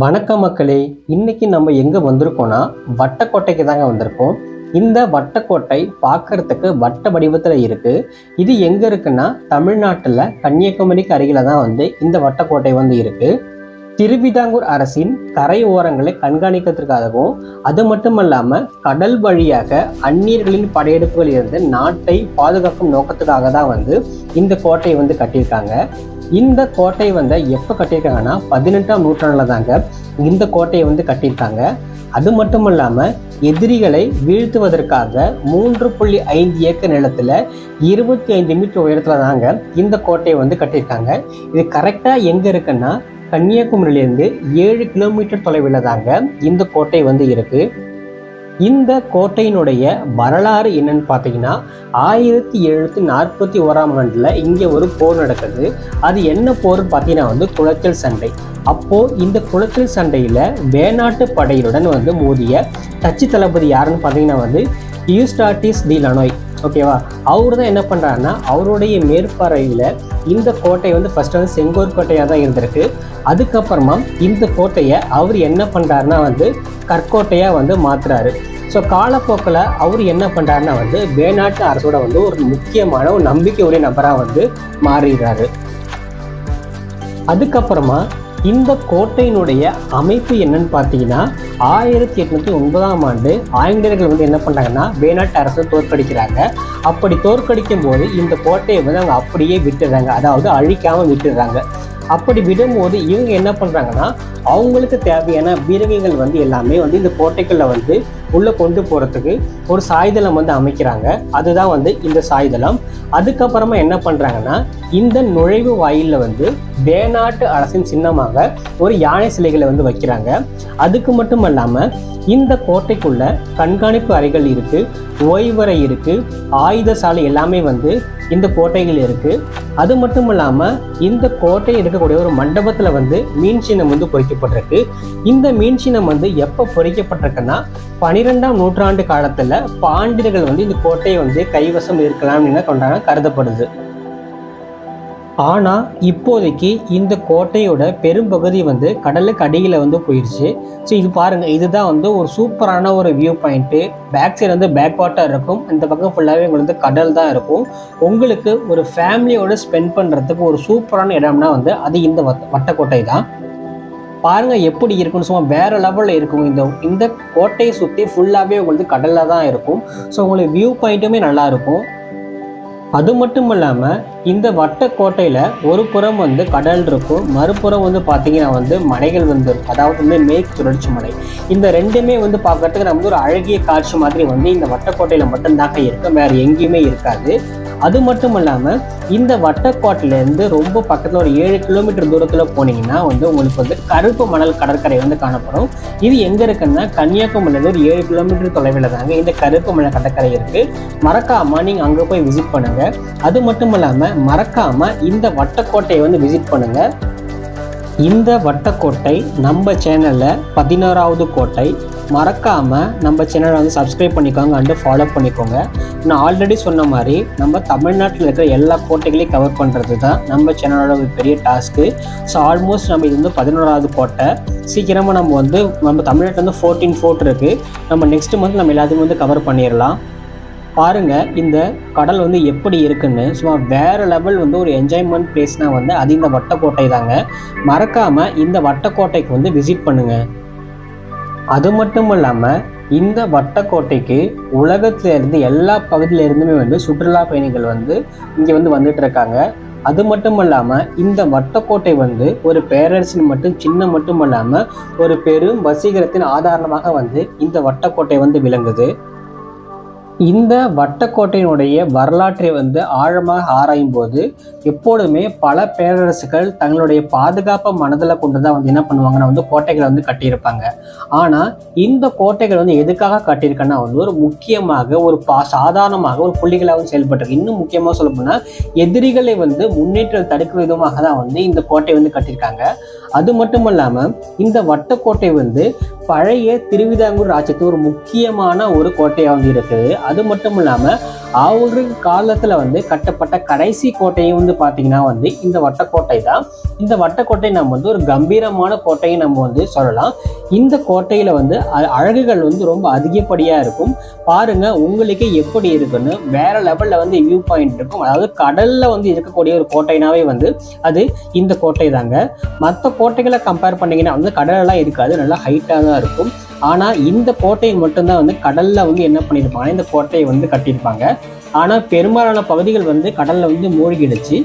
வணக்கம் மக்களே இன்னைக்கு நம்ம எங்கே வந்திருக்கோம்னா வட்டக்கோட்டைக்கு தாங்க வந்திருக்கோம். இந்த வட்டக்கோட்டை பார்க்கறதுக்கு வட்ட வடிவத்தில் இருக்குது இது எங்கே இருக்குன்னா தமிழ்நாட்டில் கன்னியாகுமரிக்கு அருகில் தான் வந்து இந்த வட்டக்கோட்டை வந்து இருக்குது திருவிதாங்கூர் அரசின் கரை ஓரங்களை கண்காணிக்கிறதுக்காகவும் அது மட்டும் இல்லாமல் கடல் வழியாக அந்நியர்களின் படையெடுப்புகள் இருந்து நாட்டை பாதுகாக்கும் நோக்கத்துக்காக தான் வந்து இந்த கோட்டையை வந்து கட்டியிருக்காங்க. இந்த கோட்டை வந்து எப்போ கட்டியிருக்காங்கன்னா பதினெட்டாம் நூற்றாண்டில் தாங்க இந்த கோட்டையை வந்து கட்டியிருக்காங்க. அது மட்டும் இல்லாமல் எதிரிகளை வீழ்த்துவதற்காக மூன்று புள்ளி ஐந்து ஏக்கர் நிலத்தில் இருபத்தி ஐந்து மீட்டர் உயரத்தில் தாங்க இந்த கோட்டையை வந்து கட்டியிருக்காங்க. இது கரெக்டாக எங்கே இருக்குன்னா கன்னியாகுமரியிலேருந்து ஏழு கிலோமீட்டர் தொலைவில் தாங்க இந்த கோட்டை வந்து இருக்குது இந்த கோட்டையினுடைய வரலாறு என்னன்னு பார்த்தீங்கன்னா ஆயிரத்தி எழுநூத்தி நாற்பத்தி ஓராம் ஆண்டில் இங்கே ஒரு போர் நடக்குது. அது என்ன போர்னு பார்த்தீங்கன்னா வந்து குளச்சல் சண்டை. அப்போ இந்த குளச்சல் சண்டையில் வேணாட்டு படையுடன் வந்து மோதிய டச்சு தளபதி யாருன்னு பார்த்தீங்கன்னா வந்து யூஸ்டாட்டிஸ் டி லனோய். ஓகேவா? அவர் தான் என்ன பண்ணுறாருன்னா அவருடைய மேற்பார்வையில் இந்த கோட்டை வந்து ஃபஸ்ட்டு வந்து செங்கோர் கோட்டையாக தான் இருந்திருக்கு. அதுக்கப்புறமா இந்த கோட்டையை அவர் என்ன பண்ணுறாருன்னா வந்து கற்கோட்டையாக வந்து மாற்றுறாரு ஸோ காலப்போக்கில் அவர் என்ன பண்ணுறாருன்னா வந்து வேணாட்டு அரசோட வந்து ஒரு முக்கியமான ஒரு நம்பிக்கை உடைய நபராக வந்து மாறிடுறாரு. அதுக்கப்புறமா இந்த கோட்டையினுடைய அமைப்பு என்னன்னு பார்த்தீங்கன்னா ஆயிரத்தி எட்நூத்தி ஒன்பதாம் ஆண்டு ஆங்கிலேயர்கள் வந்து என்ன பண்ணுறாங்கன்னா வேணாட்டு அரசை தோற்கடிக்கிறாங்க. அப்படி தோற்கடிக்கும் போது இந்த கோட்டையை வந்து அவங்க அப்படியே விட்டுடுறாங்க. அதாவது அழிக்காமல் விட்டுடுறாங்க. அப்படி விடும்போது இவங்க என்ன பண்ணுறாங்கன்னா அவங்களுக்கு தேவையான பீரங்கிகள் வந்து எல்லாமே வந்து இந்த கோட்டைக்குள்ளே வந்து உள்ளே கொண்டு போகிறதுக்கு ஒரு சாய்தளம் வந்து அமைக்கிறாங்க. அதுதான் வந்து இந்த சாய்தளம். அதுக்கப்புறமா என்ன பண்ணுறாங்கன்னா இந்த நுழைவு வாயிலில் வந்து வேணாட்டு அரசின் சின்னமாக ஒரு யானை சிலைகளை வந்து வைக்கிறாங்க. அதுக்கு மட்டும் இல்லாமல் இந்த கோட்டைக்குள்ள கண்காணிப்பு அறைகள் இருக்கு ஓய்வறை இருக்கு ஆயுத சாலை எல்லாமே வந்து இந்த கோட்டைகள் இருக்கு. அது மட்டும் இல்லாம இந்த கோட்டையில் இருக்கக்கூடிய ஒரு மண்டபத்துல வந்து மீன் சின்னம் வந்து பொறிக்கப்பட்டிருக்கு. இந்த மீன் சின்னம் வந்து எப்போ பொறிக்கப்பட்டிருக்குன்னா பனிரெண்டாம் நூற்றாண்டு காலத்துல பாண்டியர்கள் வந்து இந்த கோட்டையை வந்து கைவசம் இருக்கலாம் அப்படின்னு கொண்டாட கருதப்படுது. ஆனால் இப்போதைக்கு இந்த கோட்டையோட பெரும்பகுதி வந்து கடலுக்கு அடியில் வந்து போயிடுச்சு ஸோ இது பாருங்கள் இதுதான் வந்து ஒரு சூப்பரான ஒரு வியூ பாயிண்ட்டு பேக் சைடு வந்து பேக் வாட்டர் இருக்கும். இந்த பக்கம் ஃபுல்லாகவே உங்களுக்கு வந்து கடல் தான் இருக்கும். உங்களுக்கு ஒரு ஃபேமிலியோடு ஸ்பெண்ட் பண்ணுறதுக்கு ஒரு சூப்பரான இடம்னா வந்து அது இந்த வட்ட வட்டக்கோட்டை தான். பாருங்கள் எப்படி இருக்குன்னு சும்மா வேற லெவலில் இருக்கும். இந்த இந்த கோட்டையை சுற்றி ஃபுல்லாகவே உங்களுக்கு கடலில் தான் இருக்கும். ஸோ உங்களுக்கு வியூ பாயிண்ட்டுமே நல்லாயிருக்கும் அது மட்டும் இல்லாமல் இந்த வட்டக்கோட்டையில் ஒரு புறம் வந்து கடல் இருக்கும் மறுபுறம் வந்து பார்த்தீங்கன்னா வந்து மலைகள் வந்து இருக்கும். அதாவது வந்து மேற்கு தொடர்ச்சி மலை. இந்த ரெண்டுமே வந்து பார்க்கறதுக்கு நம்ம ஒரு அழகிய காட்சி மாதிரி வந்து இந்த வட்டக்கோட்டையில் மட்டும்தாங்க இருக்கும். வேறு எங்கேயுமே இருக்காது. அது மட்டும் இல்லாமல் இந்த வட்டக்கோட்டையிலேருந்து ரொம்ப பக்கத்தில் ஒரு ஏழு கிலோமீட்டர் தூரத்தில் போனீங்கன்னா வந்து உங்களுக்கு வந்து கருப்பு மணல் கடற்கரை வந்து காணப்படும். இது எங்கே இருக்குன்னா கன்னியாகுமரியிலேருந்து ஒரு ஏழு கிலோமீட்டர் தொலைவில் தாங்க இந்த கருப்பு மணல் கடற்கரை இருக்குது மறக்காமல் நீங்கள் அங்கே போய் விசிட் பண்ணுங்கள் அது மட்டும் இல்லாமல் மறக்காமல் இந்த வட்டக்கோட்டையை வந்து விசிட் பண்ணுங்கள் இந்த வட்டக்கோட்டை நம்ம சேனலில் பதினோராவது கோட்டை மறக்காமல் நம்ம சேனலை வந்து சப்ஸ்கிரைப் பண்ணிக்கோங்க அண்டு ஃபாலோ பண்ணிக்கோங்க. நான் ஆல்ரெடி சொன்ன மாதிரி நம்ம தமிழ்நாட்டில் இருக்கிற எல்லா கோட்டைகளையும் கவர் பண்ணுறது தான் நம்ம சேனலோட ஒரு பெரிய டாஸ்க்கு ஸோ ஆல்மோஸ்ட் நம்ம இது வந்து பதினோராவது கோட்டை. சீக்கிரமாக நம்ம வந்து நம்ம தமிழ்நாட்டில் வந்து ஃபோர்டீன் ஃபோர்ட் இருக்குது நம்ம நெக்ஸ்ட் மந்த் நம்ம எல்லாத்தையும் வந்து கவர் பண்ணிடலாம் பாருங்க இந்த கடல் வந்து எப்படி இருக்குன்னு. சும்மா வேறு லெவல் வந்து ஒரு என்ஜாய்மெண்ட் பிளேஸ்னால் வந்து அது இந்த வட்டக்கோட்டை தாங்க. மறக்காமல் இந்த வட்டக்கோட்டைக்கு வந்து விசிட் பண்ணுங்கள் அது மட்டும் இல்லாமல் இந்த வட்டக்கோட்டைக்கு உலகத்திலேருந்து எல்லா பகுதியிலேருந்துமே வந்து சுற்றுலா பயணிகள் வந்து இங்கே வந்து வந்துட்டு இருக்காங்க. அது மட்டும் இல்லாமல் இந்த வட்டக்கோட்டை வந்து ஒரு பேரரசின் மட்டும் சின்ன மட்டும் இல்லாமல் ஒரு பெரும் வசீகரத்தின் ஆதாரமாக வந்து இந்த வட்டக்கோட்டை வந்து விளங்குது. இந்த வட்டக்கோட்டையினுடைய வரலாற்றை வந்து ஆழமாக ஆராயும் போது எப்பொழுதுமே பல பேரரசுகள் தங்களுடைய பாதுகாப்பை மனதில் கொண்டு தான் வந்து என்ன பண்ணுவாங்கன்னா வந்து கோட்டைகளை வந்து கட்டியிருப்பாங்க. ஆனால் இந்த கோட்டைகள் வந்து எதுக்காக கட்டியிருக்கன்னா வந்து ஒரு முக்கியமாக ஒரு பா சாதாரணமாக ஒரு புள்ளிகளாகவும் செயல்பட்டிருக்கு. இன்னும் முக்கியமாக சொல்ல போனால் எதிரிகளை வந்து முன்னேற்றம் தடுக்கும் விதமாக தான் வந்து இந்த கோட்டை வந்து கட்டியிருக்காங்க. அது மட்டும் இல்லாமல் இந்த வட்டக்கோட்டை வந்து பழைய திருவிதாங்கூர் ராஜ்யத்து ஒரு முக்கியமான ஒரு கோட்டையாக வந்து இருக்குது அது மட்டும் இல்லாமல் அவரு காலத்தில் வந்து கட்டப்பட்ட கடைசி கோட்டையும் வந்து பார்த்தீங்கன்னா வந்து இந்த வட்டக்கோட்டை தான். இந்த வட்டக்கோட்டை நம்ம வந்து ஒரு கம்பீரமான கோட்டையை நம்ம வந்து சொல்லலாம். இந்த கோட்டையில் வந்து அ- அழகுகள் வந்து ரொம்ப அதிகப்படியாக இருக்கும். பாருங்க உங்களுக்கு எப்படி இருக்குன்னு வேறு லெவலில் வந்து வியூ பாயிண்ட் இருக்கும். அதாவது கடலில் வந்து இருக்கக்கூடிய ஒரு கோட்டைனாவே வந்து அது இந்த கோட்டை தாங்க மற்ற கோட்டைகளை கம்பேர் பண்ணீங்கன்னா வந்து கடலெல்லாம் இருக்காது நல்லா ஹைட்டாக தான் இருக்கும். ஆனால் இந்த கோட்டையை மட்டும்தான் வந்து கடலில் வந்து என்ன பண்ணியிருப்பாங்க இந்த கோட்டையை வந்து கட்டியிருப்பாங்க. ஆனால் பெரும்பாலான பகுதிகள் வந்து கடலில் வந்து மூழ்கிடுச்சு.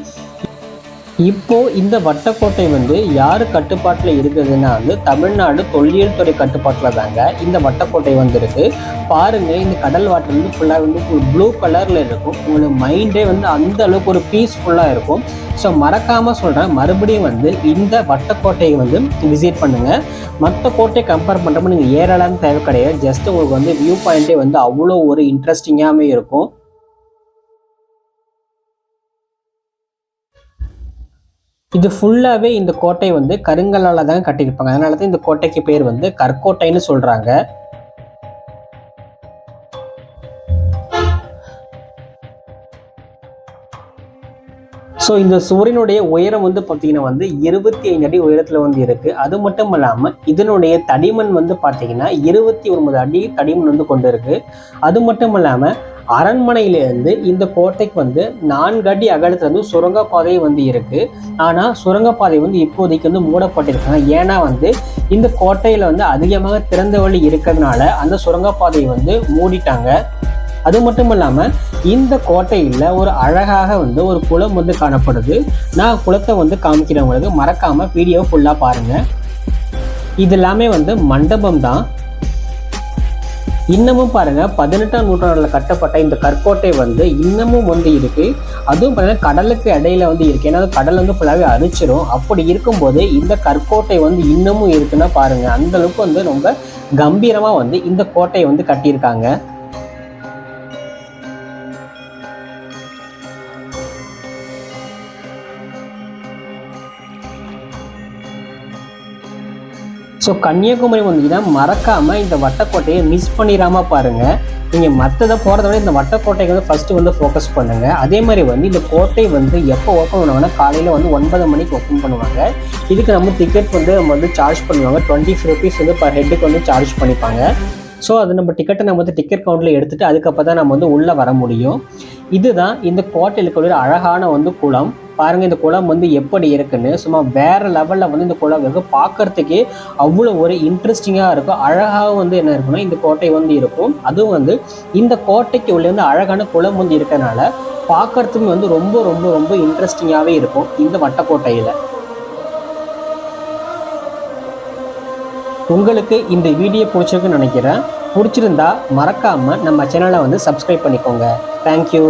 இப்போ இந்த வட்டக்கோட்டை வந்து யார் கட்டுப்பாட்டில் இருக்குதுன்னா வந்து தமிழ்நாடு தொல்லியல் துறை கட்டுப்பாட்டில் தாங்க இந்த வட்டக்கோட்டை வந்து பாருங்கள் பாருங்க இந்த கடல் வாட்டர் வந்து ஃபுல்லாக வந்து ஒரு ப்ளூ கலரில் இருக்கும். உங்களுக்கு மைண்டே வந்து அந்த அளவுக்கு ஒரு பீஸ்ஃபுல்லாக இருக்கும். ஸோ மறக்காமல் சொல்கிறேன் மறுபடியும் வந்து இந்த வட்டக்கோட்டையை வந்து விசிட் பண்ணுங்கள் மற்ற கோட்டையை கம்பேர் பண்ணுறப்ப நீங்கள் ஏராளம் தேவை கிடையாது. ஜஸ்ட் உங்களுக்கு வந்து வியூ பாயிண்ட்டே வந்து அவ்வளோ ஒரு இன்ட்ரெஸ்டிங்காகவே இருக்கும். இது ஃபுல்லாகவே இந்த கோட்டை வந்து கருங்கல்லால் தான் கட்டியிருப்பாங்க. அதனால தான் இந்த கோட்டைக்கு பேர் வந்து கற்கோட்டைன்னு சொல்கிறாங்க ஸோ இந்த சுவரினுடைய உயரம் வந்து பார்த்தீங்கன்னா வந்து இருபத்தி ஐந்து அடி உயரத்தில் வந்து இருக்குது அது மட்டும் இல்லாமல் இதனுடைய தடிமன் வந்து பார்த்தீங்கன்னா இருபத்தி ஒன்பது அடி தடிமன் வந்து கொண்டு இருக்குது அது மட்டும் இல்லாமல் அரண்மனையிலேருந்து இந்த கோட்டைக்கு வந்து நான்கு அடி அகலத்தில் வந்து சுரங்கப்பாதை வந்து இருக்குது ஆனால் சுரங்கப்பாதை வந்து இப்போதைக்கு வந்து மூடப்பட்டிருக்காங்க. ஏன்னா வந்து இந்த கோட்டையில் வந்து அதிகமாக திறந்த வழி இருக்கிறதுனால அந்த சுரங்கப்பாதையை வந்து மூடிட்டாங்க. அது மட்டும் இல்லாமல் இந்த கோட்டையில் ஒரு அழகாக வந்து ஒரு குளம் வந்து காணப்படுது. நான் குளத்தை வந்து காமிக்கிறவங்களுக்கு மறக்காமல் வீடியோ ஃபுல்லாக பாருங்கள் இது எல்லாமே வந்து மண்டபம் தான். இன்னமும் பாருங்க பதினெட்டாம் நூற்றாண்டில் கட்டப்பட்ட இந்த கற்கோட்டை வந்து இன்னமும் வந்து இருக்கு. அதுவும் பாருங்க கடலுக்கு இடையில வந்து இருக்கு. ஏன்னா அது கடல் வந்து ஃபுல்லாகவே அரிச்சிரும். அப்படி இருக்கும்போது இந்த கற்கோட்டை வந்து இன்னமும் இருக்குன்னா பாருங்க அந்த அளவுக்கு வந்து ரொம்ப கம்பீரமாக வந்து இந்த கோட்டையை வந்து கட்டியிருக்காங்க. ஸோ கன்னியாகுமரி வந்தீங்கன்னா மறக்காம இந்த வட்டக்கோட்டையை மிஸ் பண்ணிடாம பாருங்க. நீங்க மற்றதை போகிறத விட இந்த வட்டக்கோட்டைக்கு வந்து ஃபர்ஸ்ட் வந்து ஃபோக்கஸ் பண்ணுங்க. அதே மாதிரி வந்து இந்த கோட்டை வந்து எப்போ ஓப்பன் பண்ணுவாங்கன்னா காலையில வந்து ஒன்பது மணிக்கு ஓப்பன் பண்ணுவாங்க. இதுக்கு நம்ம டிக்கெட் வந்து நம்ம வந்து சார்ஜ் பண்ணுவாங்க. டுவெண்ட்டி ருபீஸ் வந்து பர் ஹெட்டுக்கு வந்து சார்ஜ் பண்ணிப்பாங்க. ஸோ அது நம்ம டிக்கெட்டை நம்ம வந்து டிக்கெட் கவுண்டில் எடுத்துட்டு அதுக்கப்புறம் தான் நம்ம வந்து உள்ளே வர முடியும். இதுதான் இந்த கோட்டையில் இருக்கக்கூடிய அழகான வந்து குளம். பாருங்க இந்த குளம் வந்து எப்படி இருக்குன்னு. சும்மா வேற லெவலில் வந்து இந்த குளம் இருக்கு. பார்க்கறதுக்கே அவ்வளோ ஒரு இன்ட்ரெஸ்டிங்காக இருக்கும். அழகாக வந்து என்ன இருக்குன்னா இந்த கோட்டை வந்து இருக்கும். அதுவும் வந்து இந்த கோட்டைக்கு உள்ளே வந்து அழகான குளம் வந்து இருக்கறனால பார்க்கறதுக்கு வந்து ரொம்ப ரொம்ப ரொம்ப இன்ட்ரெஸ்டிங்காகவே இருக்கும் இந்த வட்டக்கோட்டையில். உங்களுக்கு இந்த வீடியோ பிடிச்சிருக்குன்னு நினைக்கிறேன். பிடிச்சிருந்தா மறக்காமல் நம்ம சேனலை வந்து சப்ஸ்கிரைப் பண்ணிக்கோங்க. தேங்க்யூ